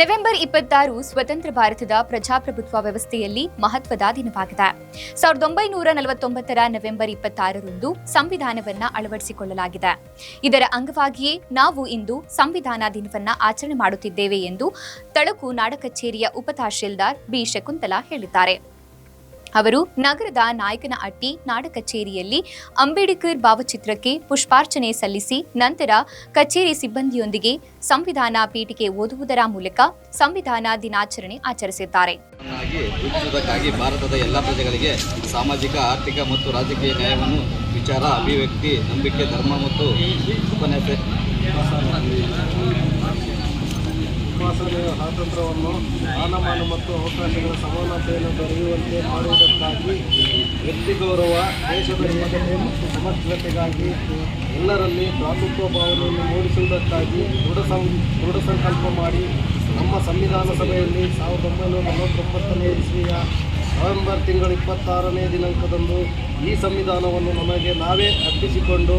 November ಇಪ್ಪತ್ತಾರು ಸ್ವತಂತ್ರ ಭಾರತದ ಪ್ರಜಾಪ್ರಭುತ್ವ ವ್ಯವಸ್ಥೆಯಲ್ಲಿ ಮಹತ್ವದ ದಿನವಾಗಿದೆ. ಸಾವಿರದ ಒಂಬೈನೂರ ನಲವತ್ತೊಂಬತ್ತರ ನವೆಂಬರ್ ಇಪ್ಪತ್ತಾರರಂದು ಸಂವಿಧಾನವನ್ನ ಅಳವಡಿಸಿಕೊಳ್ಳಲಾಗಿದೆ. ಇದರ ಅಂಗವಾಗಿಯೇ ನಾವು ಇಂದು ಸಂವಿಧಾನ ದಿನವನ್ನ ಆಚರಣೆ ಮಾಡುತ್ತಿದ್ದೇವೆ ಎಂದು ತಳಕು ನಾಡ ಕಚೇರಿಯ ಉಪತಹಶೀಲ್ದಾರ್ ಬಿ ಶಕುಂತಲಾ ಹೇಳಿದ್ದಾರೆ. ಅವರು ನಗರದ ನಾಯಕನಹಟ್ಟಿ ನಾಡ ಕಚೇರಿಯಲ್ಲಿ ಅಂಬೇಡ್ಕರ್ ಭಾವಚಿತ್ರಕ್ಕೆ ಪುಷ್ಪಾರ್ಚನೆ ಸಲ್ಲಿಸಿ ನಂತರ ಕಚೇರಿ ಸಿಬ್ಬಂದಿಯೊಂದಿಗೆ ಸಂವಿಧಾನ ಪೀಠಿಕೆ ಓದುವುದರ ಮೂಲಕ ಸಂವಿಧಾನ ದಿನಾಚರಣೆ ಆಚರಿಸಿದ್ದಾರೆ ಭಾರತದ ಎಲ್ಲ ಪ್ರಜೆಗಳಿಗೆ ಸಾಮಾಜಿಕ, ಆರ್ಥಿಕ ಮತ್ತು ರಾಜಕೀಯ ನ್ಯಾಯವನ್ನು ವಿಚಾರ, ಅಭಿವ್ಯಕ್ತಿ, ನಂಬಿಕೆ, ಧರ್ಮ ಮತ್ತು ಉಪನ್ಯಾಸ ಸ್ವಾತಂತ್ರ್ಯವನ್ನು ಮಾನಮಾನ ಮತ್ತು ಅವಕಾಶಗಳ ಸಮಾನತೆಯನ್ನು ದೊರೆಯುವಂತೆ ಮಾಡುವುದಕ್ಕಾಗಿ ವ್ಯಕ್ತಿ ಗೌರವ, ದೇಶದ ಏಕತೆ ಮತ್ತು ಸಮಗ್ರತೆಗಾಗಿ ಎಲ್ಲರಲ್ಲಿ ಭ್ರಾತೃತ್ವ ಭಾವನೆಯನ್ನು ಮೂಡಿಸುವುದಕ್ಕಾಗಿ ದೃಢ ಸಂ ದೃಢ ಸಂಕಲ್ಪ ಮಾಡಿ ನಮ್ಮ ಸಂವಿಧಾನ ಸಭೆಯಲ್ಲಿ ಸಾವಿರದ ಒಂಬೈನೂರ ನಲವತ್ತೊಂಬತ್ತನೇ ಇಸ್ವಿಯ ನವೆಂಬರ್ ತಿಂಗಳ ಇಪ್ಪತ್ತಾರನೇ ದಿನಾಂಕದಂದು ಈ ಸಂವಿಧಾನವನ್ನು ನಮಗೆ ನಾವೇ ಅರ್ಪಿಸಿಕೊಂಡು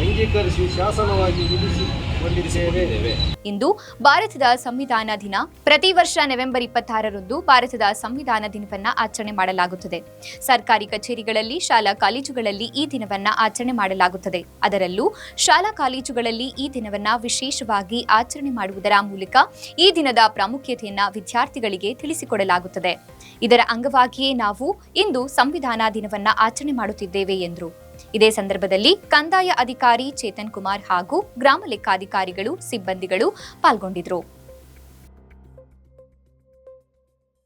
ಅಂಗೀಕರಿಸಿ ಶಾಸನವಾಗಿ ವಿಧಿಸಿಕೊಂಡಿದ್ದೇವೆ ಇಂದು ಭಾರತದ ಸಂವಿಧಾನ ದಿನ. ಪ್ರತಿ ವರ್ಷ ನವೆಂಬರ್ ಇಪ್ಪತ್ತಾರರಂದು ಭಾರತದ ಸಂವಿಧಾನ ದಿನವನ್ನ ಆಚರಣೆ ಮಾಡಲಾಗುತ್ತದೆ. ಸರ್ಕಾರಿ ಕಚೇರಿಗಳಲ್ಲಿ, ಶಾಲಾ ಕಾಲೇಜುಗಳಲ್ಲಿ ಈ ದಿನವನ್ನ ಆಚರಣೆ ಮಾಡಲಾಗುತ್ತದೆ. ಅದರಲ್ಲೂ ಶಾಲಾ ಕಾಲೇಜುಗಳಲ್ಲಿ ಈ ದಿನವನ್ನ ವಿಶೇಷವಾಗಿ ಆಚರಣೆ ಮಾಡುವುದರ ಮೂಲಕ ಈ ದಿನದ ಪ್ರಾಮುಖ್ಯತೆಯನ್ನ ವಿದ್ಯಾರ್ಥಿಗಳಿಗೆ ತಿಳಿಸಿಕೊಡಲಾಗುತ್ತದೆ. ಇದರ ಅಂಗವಾಗಿಯೇ ನಾವು ಇಂದು ಸಂವಿಧಾನ ದಿನವನ್ನ ಆಚರಣೆ ಮಾಡುತ್ತಿದ್ದೇವೆ ಎಂದರು. ಇದೇ ಸಂದರ್ಭದಲ್ಲಿ ಕಂದಾಯ ಅಧಿಕಾರಿ ಚೇತನ್ ಕುಮಾರ್ ಹಾಗೂ ಗ್ರಾಮ ಲೆಕ್ಕಾಧಿಕಾರಿಗಳು ಸಿಬ್ಬಂದಿಗಳು ಪಾಲ್ಗೊಂಡಿದ್ರು.